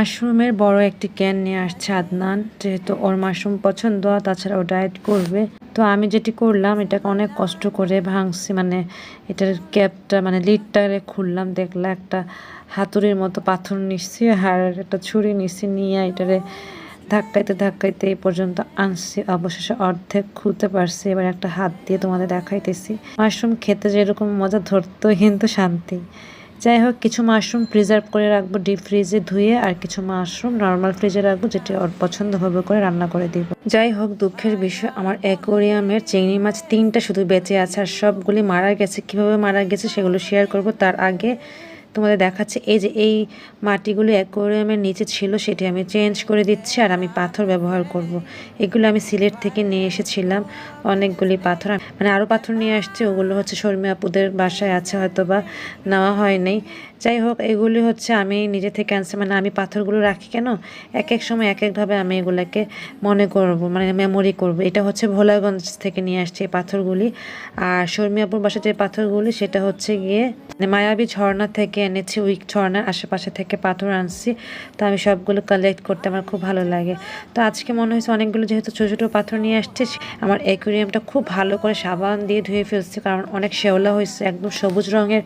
মাশরুমের বড় একটি ক্যান নিয়ে আসছে আদনান, যেহেতু ওর মাশরুম পছন্দ, তাছাড়া ও ডায়েট করবে। তো আমি যেটি করলাম, এটাকে অনেক কষ্ট করে ভাঙছি মানে এটার ক্যাপটা মানে লিডটারে খুললাম দেখলাম একটা হাতুড়ির মতো পাথর নিচ্ছি, আর একটা ছুরি নিচ্ছি, নিয়ে এটারে ধাক্কাইতে ধাক্কাইতে এই পর্যন্ত আনছি। অবশেষে অর্ধেক খুলতে পারছি, এবার একটা হাত দিয়ে তোমাদের দেখাইতেছি। মাশরুম খেতে যেরকম মজা ধরতো কিন্তু শান্তি। যাই হোক কিছু মাশরুম প্রিজার্ভ করে রাখব ডিপ ফ্রিজে ধুয়ে, আর কিছু মাশরুম নর্মাল ফ্রিজে রাখব যেটি ওর পছন্দ হবে করে রান্না করে দিব। যাই হোক দুঃখের বিষয়, আমার অ্যাকোরিয়ামের চিংড়ি মাছ তিনটা শুধু বেঁচে আছে, আর সবগুলি মারা গেছে। কীভাবে মারা গেছে সেগুলো শেয়ার করব, তার আগে তোমাদের দেখাচ্ছে, এই যে এই মাটিগুলো অ্যাকোরিয়ামের নিচে ছিল, সেটি আমি চেঞ্জ করে দিচ্ছি আর আমি পাথর ব্যবহার করব। এগুলো আমি সিলেট থেকে নিয়ে এসেছিলাম, অনেকগুলি পাথর মানে আরও পাথর নিয়ে আসছে, ওগুলো হচ্ছে শর্মী আপুদের বাসায় আছে হয়তো বা নেওয়া হয়নি যাই হোক, এগুলি হচ্ছে আমি নিজে থেকে আনছি। মানে আমি পাথরগুলো রাখি কেন? এক এক সময় এক একভাবে আমি এগুলোকে মনে করব মানে মেমোরি করব। এটা হচ্ছে ভোলাগঞ্জ থেকে নিয়ে আসছে এই পাথরগুলি। আর শর্মিয়াপুর বাসায় যে পাথরগুলি, সেটা হচ্ছে গিয়ে মানে মায়াবী ঝর্ণা থেকে এনেছি উইক ঝর্ণার আশেপাশে থেকে পাথর আনছি। তো আমি সবগুলো কালেক্ট করতে আমার খুব ভালো লাগে। তো আজকে মনে হয়েছে অনেকগুলো যেহেতু ছোটো ছোটো পাথর নিয়ে আসছে, আমার অ্যাকুরিয়ামটা খুব ভালো করে সাবান দিয়ে ধুয়ে ফেলছি, কারণ অনেক শেওলা হয়েছে, একদম সবুজ রঙের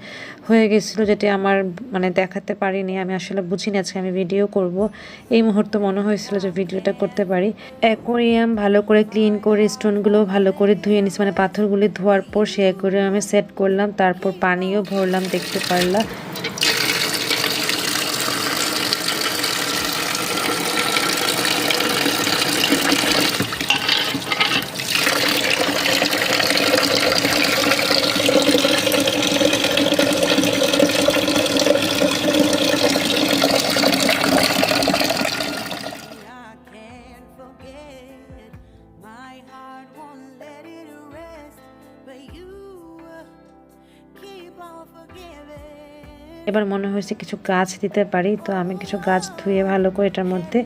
হয়ে গেছিল, যেটি আমার মানে দেখাতে পারিনি। আমি আসলে বুঝিনি আজকে আমি ভিডিও করব। এই মুহূর্তে মনে হয়েছিল যে ভিডিওটা করতে পারি। অ্যাকোরিয়াম ভালো করে ক্লিন করে স্টোনগুলো ভালো করে ধুয়ে নিছি। মানে পাথরগুলি ধোয়ার পর সে অ্যাকোরিয়ামে সেট করলাম। তারপর পানিও ভরলাম, দেখতে পারলাম এবার মনে হয়েছে কিছু গাছ দিতে পারি, তো আমি কিছু গাছ ধুয়ে ভালো করে এটার মধ্যে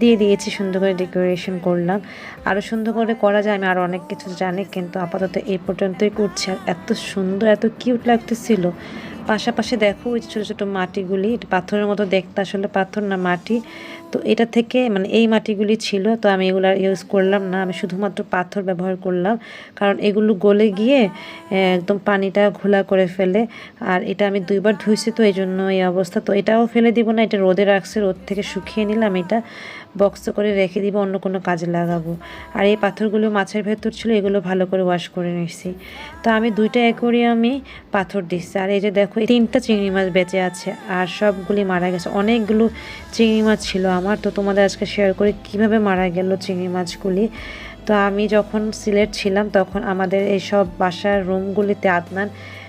দিয়ে দিয়েছি, সুন্দর করে ডেকোরেশন করলাম। আরও সুন্দর করে করা যায়, আমি আরও অনেক কিছু জানি, কিন্তু আপাতত এই পর্যন্তই করছি। আর এত সুন্দর, এত কিউট লাগতেছিল। পাশাপাশি দেখো ওই ছোটো ছোটো মাটিগুলি, এটা পাথরের মতো দেখতে আসলে পাথর না মাটি। তো এটা থেকে মানে এই মাটিগুলি ছিল, তো আমি এগুলো ইউজ করলাম না, আমি শুধুমাত্র পাথর ব্যবহার করলাম। কারণ এগুলো গলে গিয়ে একদম পানিটা ঘোলা করে ফেলে। আর এটা আমি দুইবার ধুইছি তো, এই জন্য এই অবস্থা। তো এটাও ফেলে দিব না, এটা রোদে রাখছে, রোদ থেকে শুকিয়ে নিলাম এটা। বক্সে করে রেখে দিব, অন্য কোনো কাজে লাগাবো। আর এই পাথরগুলো মাছের ভেতর ছিল, এগুলো ভালো করে ওয়াশ করে নিয়েছি তো আমি দুইটা অ্যাকোরিয়ামে পাথর দিচ্ছি আর এই যে দেখো তিনটা চিংড়ি মাছ বেঁচে আছে, আর সবগুলি মারা গেছে। অনেকগুলো চিংড়ি মাছ ছিল আমার। তো তোমাদের আজকে শেয়ার করে কীভাবে মারা গেল চিংড়ি মাছগুলি? তো আমি যখন সিলেট ছিলাম, তখন আমাদের এই সব বাসার রুমগুলিতে আদনান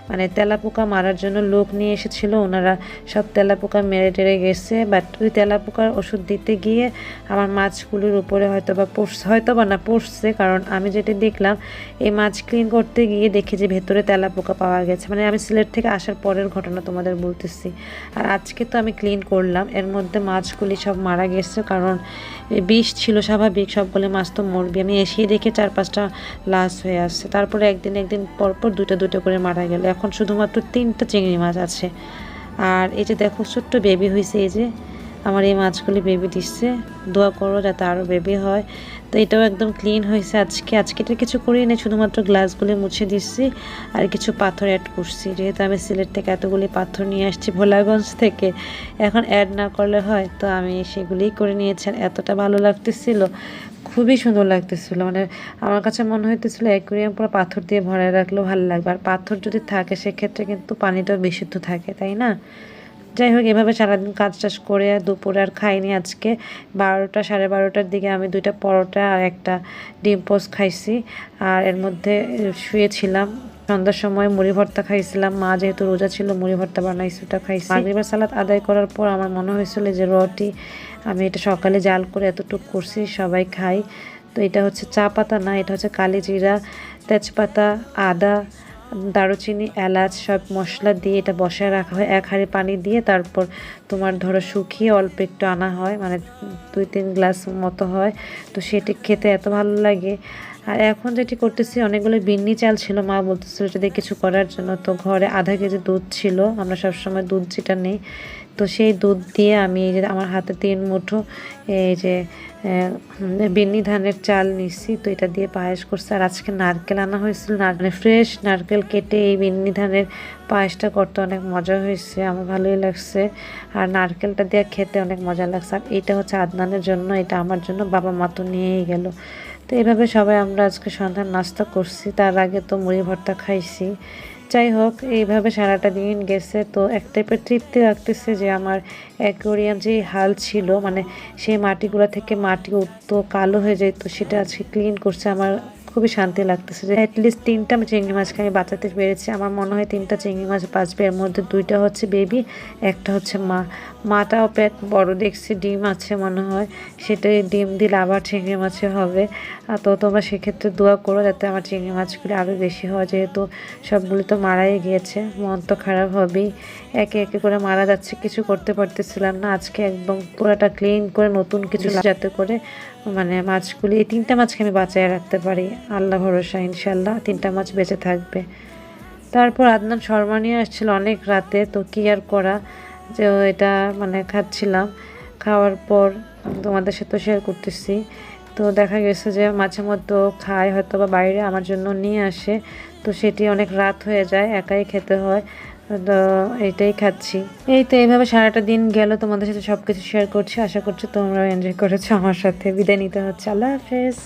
মানে তেলাপোকা মারার জন্য লোক নিয়ে এসেছিল। ওনারা সব তেলাপোকা মেরে টেরে গেছে। বাট ওই তেলাপোকার ওষুধ দিতে গিয়ে আমার মাছগুলোর উপরে হয়তো বা পড়ছে হয়তো বা না পড়ছে, কারণ আমি যেটা দেখলাম, এই মাছ ক্লিন করতে গিয়ে দেখি যে ভেতরে তেলাপোকা পাওয়া গেছে। মানে আমি সিলেট থেকে আসার পরের ঘটনা তোমাদের বলতেছি। আর আজকে তো আমি ক্লিন করলাম। এর মধ্যে মাছগুলি সব মারা গেছে, কারণ বিষ ছিল স্বাভাবিক সবগুলো মাছ তো মরবি। আমি এসেই দেখে চার পাঁচটা লাশ হয়ে আসছে তারপরে একদিন একদিন পরপর পর দুটো দুটো করে মারা গেল। এখন শুধুমাত্র তিনটা চিংড়ি মাছ আছে। আর এই যে দেখো ছোট্ট বেবি হয়েছে এই যে আমার এই মাছগুলি বেবি দিচ্ছে। দোয়া করো যাতে আরও বেবি হয়। তো এটাও একদম ক্লিন হয়েছে আজকে। আজকে এটা কিছু করিনি না শুধুমাত্র গ্লাসগুলি মুছে দিচ্ছি আর কিছু পাথর অ্যাড করছি। যেহেতু আমি সিলেট থেকে এতগুলি পাথর নিয়ে আসছি ভোলাগঞ্জ থেকে, এখন অ্যাড না করলে হয়, তো আমি সেগুলিই করে নিয়েছি। এতটা ভালো লাগতেছিল, খুবই সুন্দর লাগতেছিল। মানে আমার কাছে মনে হইতেছিল অ্যাকুরিয়াম পুরো পাথর দিয়ে ভরায় রাখলেও ভালো লাগবে। আর পাথর যদি থাকে, সেক্ষেত্রে কিন্তু পানিটাও বিশুদ্ধ থাকে, তাই না? যাই হোক, এভাবে সারাদিন কাজ টাজ করে দুপুরে আর খাইনি আজকে। বারোটা, সাড়ে বারোটার দিকে আমি দুইটা পরোটা আর একটা ডিম পোস্ট খাইছি। আর এর মধ্যে শুয়েছিলাম। সন্ধ্যার সময় মুড়ি ভর্তা খাইছিলাম। মা যেহেতু রোজা ছিল, মুড়ি ভর্তা বানাইছি ওটা খাইছি। মাগরিবার সালাদ আদায় করার পর আমার মনে হয়েছিল যে রটি, আমি এটা সকালে জাল করে এতটুকু করছি, সবাই খাই। তো এটা হচ্ছে চা পাতা না, এটা হচ্ছে কালি জিরা তেজপাতা, আদা দারুচিনি, এলাচ সব মশলা দিয়ে এটা বসায় রাখা হয়। এক হাঁড়ি পানি দিয়ে তারপর তোমার ধরো শুকিয়ে অল্প একটু আনা হয় মানে দুই তিন গ্লাস মতো হয়। তো সেটি খেতে এত ভালো লাগে। আর এখন যেটি করতেছি, অনেকগুলো বিন্নি চাল ছিল, মা বলতেছিল দিয়ে কিছু করার জন্য। তো ঘরে আধা কেজি দুধ ছিল, আমরা সবসময় দুধ যেটা নেই। তো সেই দুধ দিয়ে আমি এই যে আমার হাতে তিন মুঠো এই যে বিন্নি ধানের চাল নিচ্ছি তো এটা দিয়ে পায়েস করছে। আর আজকে নারকেল আনা হয়েছিল না মানে ফ্রেশ নারকেল কেটে এই বিন্নি ধানের পায়েসটা করতে অনেক মজা হয়েছে, আমার ভালোই লাগছে। আর নারকেলটা দিয়ে খেতে অনেক মজা লাগছে। আর এটা হচ্ছে আদনানের জন্য, এটা আমার জন্য, বাবা মা তো নিয়েই গেল। তো এভাবে সবাই আমরা আজকে সন্ধ্যার নাস্তা করছি। তার আগে তো মুড়ি ভর্তা খাইছি। যাই হোক, এইভাবে সারাটা দিন গেছে। তো এক টাইপের তৃপ্তি রাখতেছে যে আমার অ্যাকোরিয়াম যে হাল ছিল মানে সেই মাটিগুলো থেকে মাটি উঠতো, কালো হয়ে যেত সেটা আজকে ক্লিন করছে আমার খুবই শান্তি লাগতেছে যে অ্যাটলিস্ট তিনটা চিংড়ি মাছকে আমি বাঁচাতে পেরেছি। আমার মনে হয় তিনটা চিংড়ি মাছ বাঁচবে। এর মধ্যে দুইটা হচ্ছে বেবি একটা হচ্ছে মা। মাটাও পেট বড় দেখছি, ডিম আছে মনে হয়। সেটাই ডিম দিলে আবার চিংড়ি মাছে হবে। তো তোমরা সেক্ষেত্রে দোয়া করো যাতে আমার চিংড়ি মাছগুলি আরও বেশি হয়। যেহেতু সবগুলি তো মারাই গিয়েছে, মন তো খারাপ হবেই। একে একে করে মারা যাচ্ছে কিছু করতে পারতেছিলাম না। আজকে একদম পুরোটা ক্লিন করে নতুন কিছু যাতে করে মানে মাছগুলি এই তিনটা মাছকে আমি বাঁচায় রাখতে পারি। আল্লাহ ভরসা ইনশাল্লাহ তিনটা মাছ বেঁচে থাকবে। তারপর আদনান শর্মা নিয়ে আসছিল অনেক রাতে তো কি আর করা? যে এটা মানে খাচ্ছিলাম। খাওয়ার পর তোমাদের সাথে শেয়ার করতেছি। তো দেখা গেছে যে মাঝে মধ্যে খায় হয়তো বা বাইরে আমার জন্য নিয়ে আসে। তো সেটি অনেক রাত হয়ে যায় একাই খেতে হয়। তো এটাই খাচ্ছি। এই তো এইভাবে সারাটা দিন গেল, তোমাদের সাথে সব কিছু শেয়ার করছি। আশা করছি তোমরাও এনজয় করেছ আমার সাথে। বিদায় নিতে হচ্ছে। আল্লাহ হাফেজ।